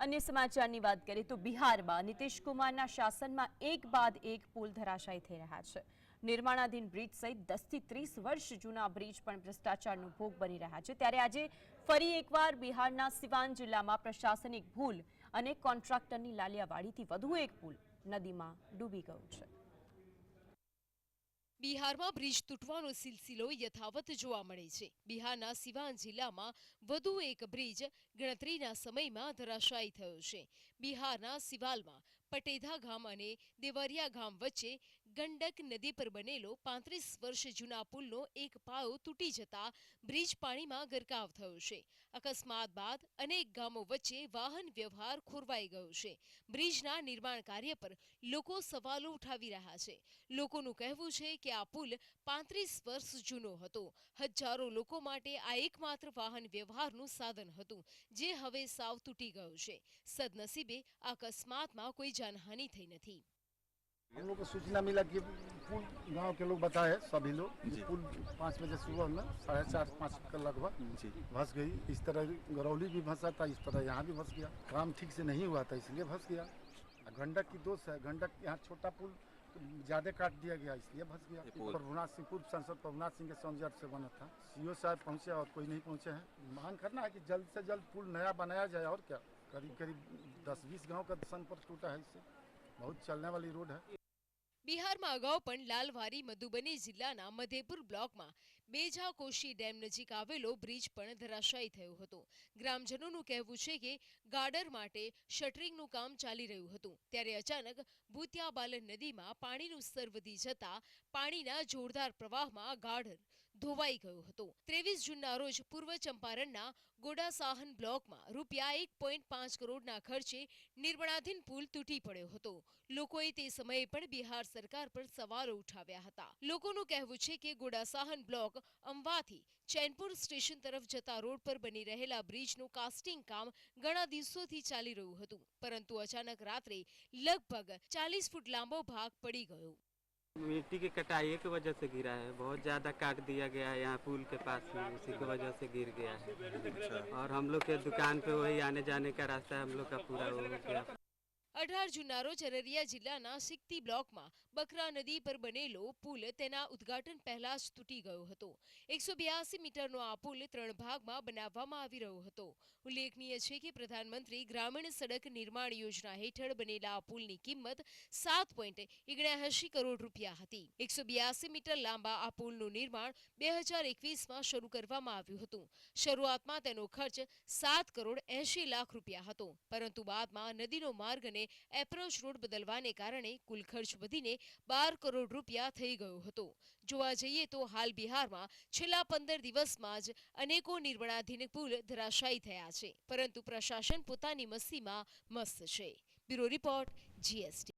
અન્ય સમાચારની વાત કરીએ તો બિહારમાં નીતિશ કુમારના શાસનમાં એક બાદ એક પુલ ધરાશાયી થઈ રહ્યા છે. નિર્માણાધીન બ્રિજ સહિત દસથી ત્રીસ વર્ષ જૂના બ્રિજ પણ ભ્રષ્ટાચારનો ભોગ બની રહ્યા છે. ત્યારે આજે ફરી એકવાર બિહારના સિવાન જિલ્લામાં પ્રશાસનિક ભૂલ અને કોન્ટ્રાક્ટરની લાલિયાવાડીથી વધુ એક પુલ નદીમાં ડૂબી ગયું છે. બિહારમાં બ્રિજ તૂટવાનો સિલસિલો યથાવત જોવા મળે છે. બિહારના સિવાન જિલ્લામાં વધુ એક બ્રિજ ગણતરીના સમયમાં ધરાશાયી થયો છે. બિહારના સિવાલમાં પટેધા ગામ અને દેવરિયા ગામ વચ્ચે ગંડક નદી પર બનેલો પાંત્રીસ વર્ષ જૂના પુલનો એક પાયો તૂટી જતા બ્રિજ પાણીમાં ગરકાવ થયો છે. અકસ્માત બાદ અનેક ગામો વચ્ચે વાહન વ્યવહાર ખોરવાઈ ગયો છે. બ્રિજના નિર્માણ કાર્ય પર લોકો સવાલો ઉઠાવી રહ્યા છે. લોકોનું કહેવું છે કે આ પુલ પાંત્રીસ વર્ષ જૂનો હતો. હજારો લોકો માટે આ એકમાત્ર વાહન વ્યવહારનું સાધન હતું, જે હવે સાવ તૂટી ગયું છે. સદનસીબે અકસ્માતમાં કોઈ જાનહાનિ થઈ નથી हम लोग को सूचना मिला कि पुल गांव के लोग बताए सभी लोग कि पुल पाँच बजे सुबह में साढ़े चार पाँच के लगभग धंस गई इस तरह गरौली भी फंसा था इस तरह यहाँ भी फंस गया काम ठीक से नहीं हुआ था इसलिए फंस गया और गंडक की दोष है गंडक यहाँ छोटा पुल ज़्यादा काट दिया गया इसलिए फंस गया। प्रभुनाथ सिंह पूर्व सांसद प्रभुनाथ सिंह के सौंदर्य से बना था। सीओ साहब पहुँचे और कोई नहीं पहुँचे हैं। मांग करना है कि जल्द से जल्द पुल नया बनाया जाए और क्या। करीब करीब दस बीस गाँव का संपर्क टूटा है इससे। बहुत चलने वाली रोड है। બિહારમાં અગાઉ પણ લાલવારી મધુબની જિલ્લાના મધેપુર બ્લોકમાં બેજા ડેમ નજીક આવેલો બ્રિજ પણ ધરાશાયી થયો હતો. ગ્રામજનોનું કહેવું છે કે ગાર્ડર માટે શટરિંગનું કામ ચાલી રહ્યું હતું. ત્યારે અચાનક ભૂતિયાબાલન નદીમાં પાણીનું સ્તર વધી જતા પાણીના જોરદાર પ્રવાહમાં ગાર્ડર ધોવાઈ ગયું હતું. ત્રેવીસ જૂનના રોજ પૂર્વ ચંપારણના ગોડાસાહન બ્લોકમાં રૂપિયા એક પોઈન્ટ પાંચ કરોડના ખર્ચે નિર્માણાધીન પુલ તૂટી પડ્યો હતો. લોકોએ તે સમયે પણ બિહાર સરકાર પર સવાલો ઉઠાવ્યા હતા. લોકોનું કહેવું છે કે ગોડાસાહન બ્લોક અંબાથી ચૈનપુર સ્ટેશન તરફ જતા રોડ પર બની રહેલા બ્રિજનું કાસ્ટિંગ કામ ઘણા દિવસોથી ચાલી રહ્યું હતું. પરંતુ અચાનક રાત્રે લગભગ ચાલીસ ફૂટ લાંબો ભાગ પડી ગયો. मिट्टी की कटाई की वजह से गिरा है। बहुत ज़्यादा काट दिया गया है यहाँ पुल के पास में उसी की वजह से गिर गया है। और हम लोग के दुकान पे वही आने जाने का रास्ता है हम लोग का पूरा हो गया। અઢાર જૂનના રોજ અરરિયા જિલ્લાના સિકતી બ્લોકમાં બકરા નદી પર બનેલો પુલ તેના ઉદ્ઘાટન પહેલા જ તૂટી ગયો હતો. એકસો બ્યાસી મીટરનો આ પુલ ત્રણ ભાગમાં બનાવવામાં આવી રહ્યો હતો. ઉલ્લેખનીય છે કે પ્રધાનમંત્રી ગ્રામીણ સડક નિર્માણ યોજના હેઠળ બનેલા આ પુલની કિંમત સાત પોઈન્ટ ઓગણ્યાએંશી કરોડ રૂપિયા હતી. એકસો બ્યાસી મીટર લાંબા આ પુલનું નિર્માણ બે હજાર એકવીસમાં શરૂ કરવામાં આવ્યું હતું. શરૂઆતમાં તેનો ખર્ચ સાત કરોડ એંશી લાખ રૂપિયા હતો. પરંતુ બાદમાં નદીનો માર્ગ અને એપ્રોચ રોડ બદલવાને કારણે કુલ ખર્ચ વધીને બાર કરોડ રૂપિયા થઈ ગયો હતો. જોવા જઈએ તો હાલ બિહારમાં છેલ્લા પંદર દિવસમાં જ અનેકો નિર્માણાધીન પુલ ધરાશાયી થયા છે. પરંતુ પ્રશાસન પોતાની મસ્તીમાં મસ્ત છે. Bureau report, GST.